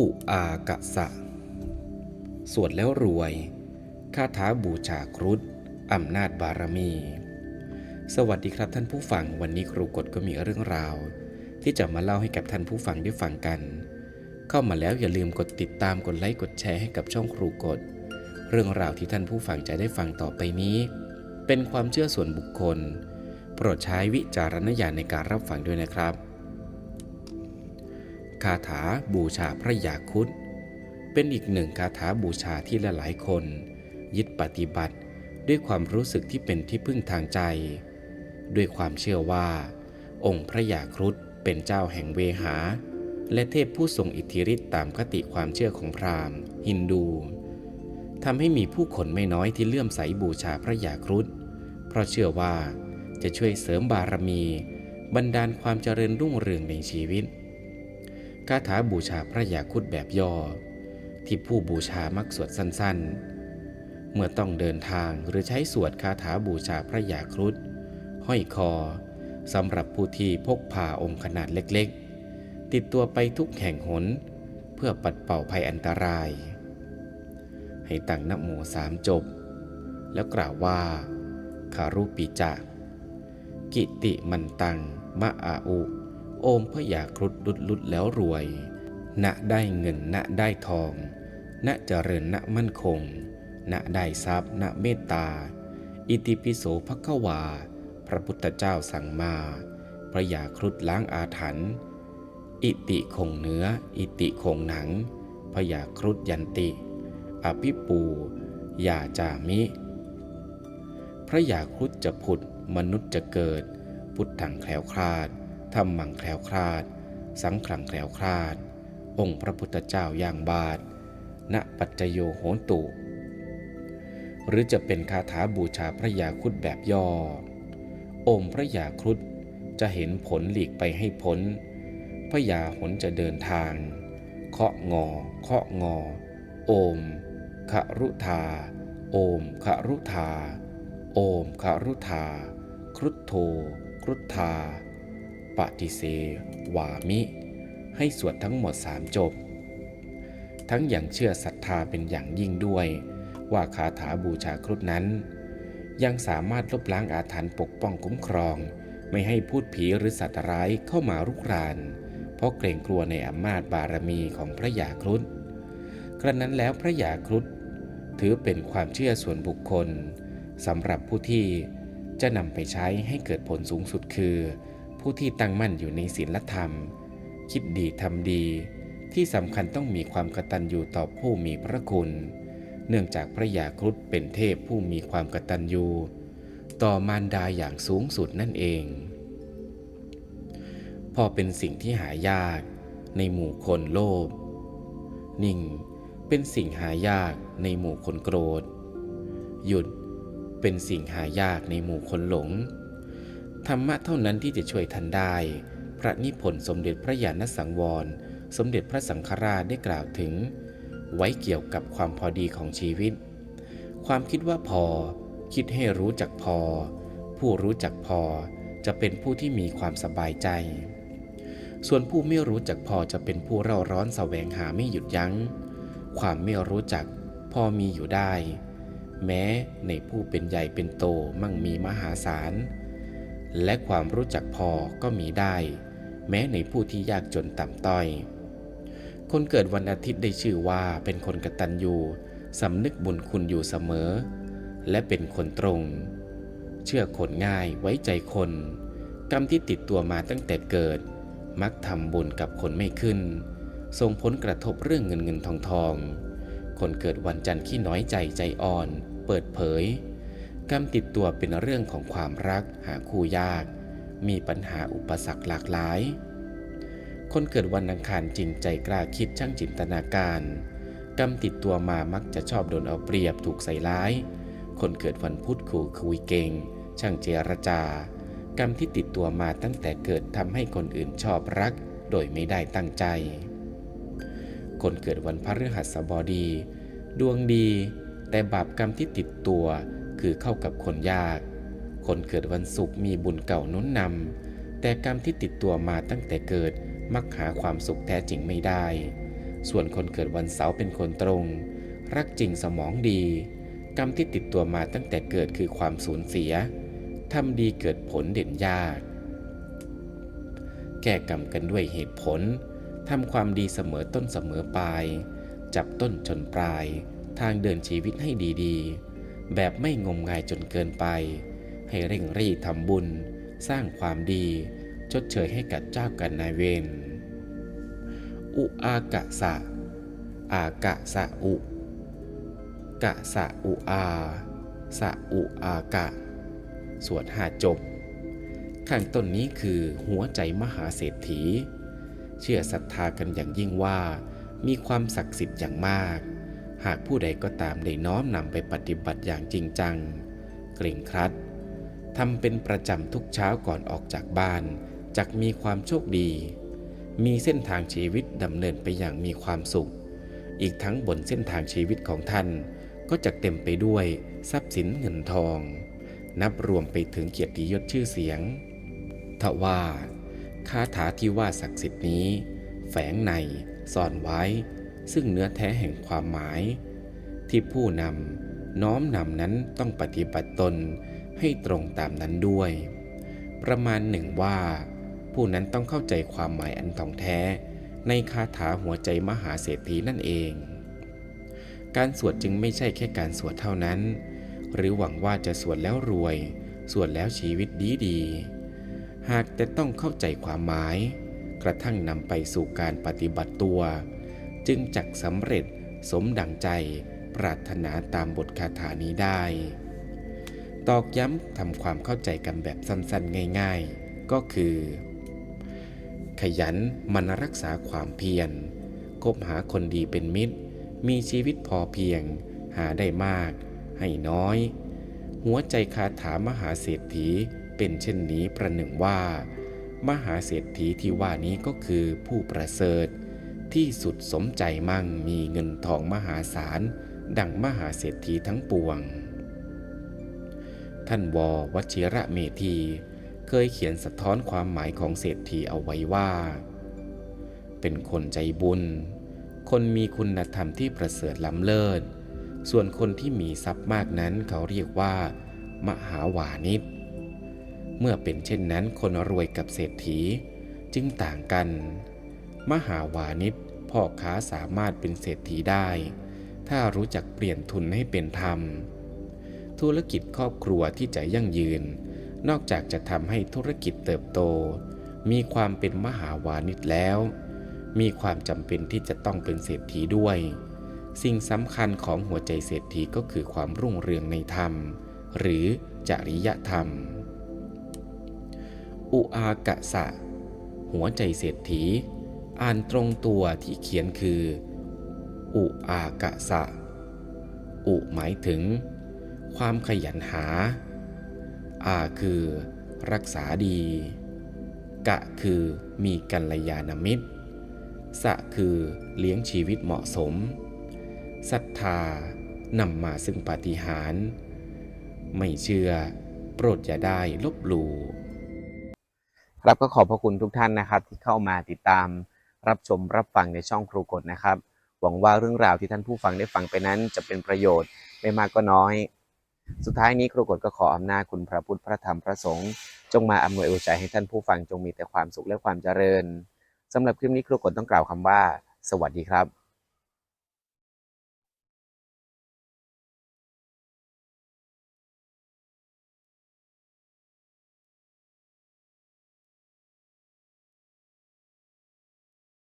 อุอากะสะ สวดแล้วรวย คาถาบูชาครุฑอำนาจบารมี สวัสดีครับท่านผู้ฟัง วันนี้ครูกฎก็มีเรื่องราว ที่จะมาเล่าให้กับท่านผู้ฟังได้ฟังกัน เข้ามาแล้วอย่าลืมกดติดตามกดไลค์กดแชร์ให้กับช่องครูกฎ เรื่องราวที่ท่านผู้ฟังจะได้ฟังต่อไปนี้ เป็นความเชื่อส่วนบุคคล โปรดใช้วิจารณญาณในการรับฟังด้วยนะครับ คาถาบูชาพระยาครุฑเป็นอีกหนึ่งคาถาบูชาที่หลายคน ยึดปฏิบัติ ด้วยความรู้สึกที่เป็นที่พึ่งทางใจ ด้วยความเชื่อว่า องค์พระยาครุฑเป็นเจ้าแห่งเวหา และเทพผู้ทรงอิทธิฤทธิ์ตามคติความเชื่อของพราหมณ์ฮินดูทำให้มีผู้คนไม่น้อยที่เลื่อมใสบูชาพระยาครุฑเพราะเชื่อว่าจะช่วยเสริมบารมีบันดาลความเจริญรุ่งเรืองในชีวิต คาถาบูชาพระยาครุฑแบบย่อ ที่ผู้บูชามักสวดสั้นๆ เมื่อต้องเดินทางหรือใช้สวดคาถาบูชาพระยาครุฑห้อยคอสำหรับผู้ที่พกพาองค์ขนาดเล็กๆ ติดตัวไปทุกแห่งหน เพื่อปัดเป่าภัยอันตราย ให้ตั้งนโมสามจบ แล้วกล่าวว่า คารุปิจะ กิติมันตัง มะอาอุ อมพระยาครุฑลุดลุดแล้วรวย ณได้เงิน ณได้ทอง ณเจริญ ณมั่นคง ณได้ทรัพย์ ณเมตตา อิติปิโสภควา พระพุทธเจ้าสั่งมา พระยาครุฑล้างอาถรรพ์ อิติคงเนื้อ อิติคงหนัง พระยาครุฑยันติ อภิปูยาจามิ พระยาครุฑจะผุด มนุษย์จะเกิด พุทธังแคล้วคลาด ธรรมังแคล้วคลาด สังขลังแคล้วคลาด องค์พระพุทธเจ้าย่างบาท ณปัจจโยโหนตุ หรือจะเป็นคาถาบูชาพระยาครุฑแบบย่อ องค์พระยาครุฑจะเห็นผลหลีกไปให้พ้นพระยาหนจะเดินทาง เคาะงอ เคาะงอ โอมขรุธา โอมขรุธา โอมขรุธา ครุฑโทครุฑธา ปฏิเสวามิ ให้สวดทั้งหมดสามจบ ทั้งอย่างเชื่อศรัทธาเป็นอย่างยิ่งด้วย ว่าคาถาบูชาครุฑนั้น ยังสามารถลบล้างอาถรรพ์ปกป้องคุ้มครอง ไม่ให้พูดผีหรือสัตว์ร้ายเข้ามารุกราน เพราะเกรงกลัวในอำนาจบารมีของพระยาครุฑกระนั้นแล้วพระยาครุฑถือเป็นความเชื่อส่วนบุคคลสำหรับผู้ที่จะนำไปใช้ให้เกิดผลสูงสุดคือ ผู้ที่ตั้งมั่นอยู่ในศีลธรรม คิดดีทำดี ที่สำคัญต้องมีความกตัญญูต่อผู้มีพระคุณ เนื่องจากพระยาครุฑเป็นเทพผู้มีความกตัญญูต่อมารดาอย่างสูงสุดนั่นเอง พอเป็นสิ่งที่หายากในหมู่คนโลภ นิ่ง เป็นสิ่งหายากในหมู่คนโกรธ หยุด เป็นสิ่งหายากในหมู่คนหลง ธรรมะเท่านั้นที่จะช่วยท่านได้ พระนิพนธ์สมเด็จพระญาณสังวร สมเด็จพระสังฆราชได้กล่าวถึง ไว้เกี่ยวกับความพอดีของชีวิต ความคิดว่าพอ คิดให้รู้จักพอ ผู้รู้จักพอจะเป็นผู้ที่มีความสบายใจ ส่วนผู้ไม่รู้จักพอจะเป็นผู้เร่าร้อนแสวงหาไม่หยุดยัง้ง ความไม่รู้จักพอมีอยู่ได้ แม้ในผู้เป็นใหญ่เป็นโตมั่งมีมหาศาล และความรู้จักพอก็มีได้ แม้ในผู้ที่ยากจนต่ำต้อย คนเกิดวันอาทิตย์ได้ชื่อว่าเป็นคนกตัญญูสำนึกบุญคุณอยู่เสมอ และเป็นคนตรง เชื่อคนง่ายไว้ใจคน กรรมที่ติดตัวมาตั้งแต่เกิด มักทำบุญกับคนไม่ขึ้น ส่งผลกระทบเรื่องเงินเงินทองทอง คนเกิดวันจันทร์ขี้น้อยใจใจอ่อน เปิดเผย กรรมติดตัวเป็นเรื่องของความรักหาคู่ยาก มีปัญหาอุปสรรคหลากหลาย คนเกิดวันอังคารจริงใจกล้าคิดช่างจินตนาการ กรรมติดตัวมามักจะชอบโดนเอาเปรียบถูกใส่ร้าย คนเกิดวันพุธขู่คุยเก่ง ช่างเจรจา กรรมที่ติดตัวมาตั้งแต่เกิดทำให้คนอื่นชอบรัก โดยไม่ได้ตั้งใจ คนเกิดวันพฤหัสบดี ดวงดี แต่บาปกรรมที่ติดตัว คือเข้ากับคนยาก คนเกิดวันศุกร์มีบุญเก่านุนนำแต่กรรมที่ติดตัวมาตั้งแต่เกิดมักหาความสุขแท้จริงไม่ได้ ส่วนคนเกิดวันเสาร์เป็นคนตรง รักจริงสมองดี กรรมที่ติดตัวมาตั้งแต่เกิดคือความสูญเสียทำดีเกิดผลเด่นยาก แก้กรรมกันด้วยเหตุผลทำความดีเสมอต้นเสมอปลาย จับต้นชนปลาย ทางเดินชีวิตให้ดีๆ แบบไม่งมงายจนเกินไป ให้เร่งรีบทำบุญ สร้างความดี ชดเชยให้กับเจ้ากันนายเวรอุอากะสะ อากะสะอุ กะสะอุอาสะอุอากะ สวดหาจบ ข้างต้นนี้คือหัวใจมหาเศรษฐี เชื่อศรัทธากันอย่างยิ่งว่า มีความศักดิ์สิทธิ์อย่างมาก หากผู้ใดก็ตามได้น้อมนำไปปฏิบัติอย่างจริงจัง เกร่งครัดทำเป็นประจำทุกเช้าก่อนออกจากบ้านจักมีความโชคดี มีเส้นทางชีวิตดำเนินไปอย่างมีความสุข อีกทั้งบนเส้นทางชีวิตของท่าน ก็จะเต็มไปด้วยทรัพย์สินเงินทอง นับรวมไปถึงเกียรติยศชื่อเสียง ทว่าคาถาที่ว่าศักดิ์สิทธิ์นี้ แฝงในซ่อนไว้ ซึ่งเนื้อแท้แห่งความหมาย ที่ผู้นำน้อมนำนั้นต้องปฏิบัติตนให้ตรงตามนั้นด้วย ประมาณหนึ่งว่า ผู้นั้นต้องเข้าใจความหมายอันท่องแท้ ในคาถาหัวใจมหาเศรษฐีนั่นเอง การสวดจึงไม่ใช่แค่การสวดเท่านั้น หรือหวังว่าจะสวดแล้วรวย สวดแล้วชีวิตดีดีหากแต่ต้องเข้าใจความหมาย กระทั่งนำไปสู่การปฏิบัติตัว จึงจักสำเร็จสมดังใจปรารถนาตามบทคาถานี้ได้ ตอกย้ำทำความเข้าใจกันแบบสั้นๆง่ายๆ ก็คือ ขยันมันรักษาความเพียรคบหาคนดีเป็นมิตร มีชีวิตพอเพียง หาได้มาก ให้น้อย หัวใจคาถามหาเศรษฐีเป็นเช่นนี้ประหนึ่งว่า มหาเศรษฐีที่ว่านี้ก็คือผู้ประเสริฐ ที่สุดสมใจมั่งมีเงินทองมหาศาล ดังมหาเศรษฐีทั้งปวง ท่านววชิระเมธีเคยเขียนสะท้อนความหมายของเศรษฐีเอาไว้ว่า เป็นคนใจบุญ คนมีคุณธรรมที่ประเสริฐล้ำเลิศ ส่วนคนที่มีทรัพย์มากนั้นเขาเรียกว่า มหาวานิชเมื่อเป็นเช่นนั้นคนรวยกับเศรษฐีจึงต่างกัน มหาวานิชพ่อค้าสามารถเป็นเศรษฐีได้ ถ้ารู้จักเปลี่ยนทุนให้เป็นธรรม ธุรกิจครอบครัวที่จะยั่งยืน นอกจากจะทำให้ธุรกิจเติบโต มีความเป็นมหาวานิชแล้ว มีความจำเป็นที่จะต้องเป็นเศรษฐีด้วย สิ่งสำคัญของหัวใจเศรษฐีก็คือความรุ่งเรืองในธรรม หรือจริยธรรม อุอากะสะ หัวใจเศรษฐี อ่านตรงตัวที่เขียนคือ อุอากะสะ อุหมายถึง ความขยันหา อาคือรักษาดี กะคือมีกัลยาณมิตร สะคือเลี้ยงชีวิตเหมาะสม ศรัทธานำมาซึ่งปาฏิหาริย์ ไม่เชื่อโปรดอย่าได้ลบหลู่ครับก็ขอบพระคุณทุกท่านนะครับที่เข้ามาติดตาม รับชมรับฟังในช่องครูกฎนะครับ หวังว่าเรื่องราวที่ท่านผู้ฟังได้ฟังไปนั้น จะเป็นประโยชน์ไม่มากก็น้อย สุดท้ายนี้ครูกฎก็ขออำนาจคุณพระพุทธพระธรรมพระสงฆ์จงมาอำนวยอวยใจให้ท่านผู้ฟังจงมีแต่ความสุขและความเจริญสำหรับคลิปนี้ครูกฎต้องกล่าวคำว่า สวัสดีครับ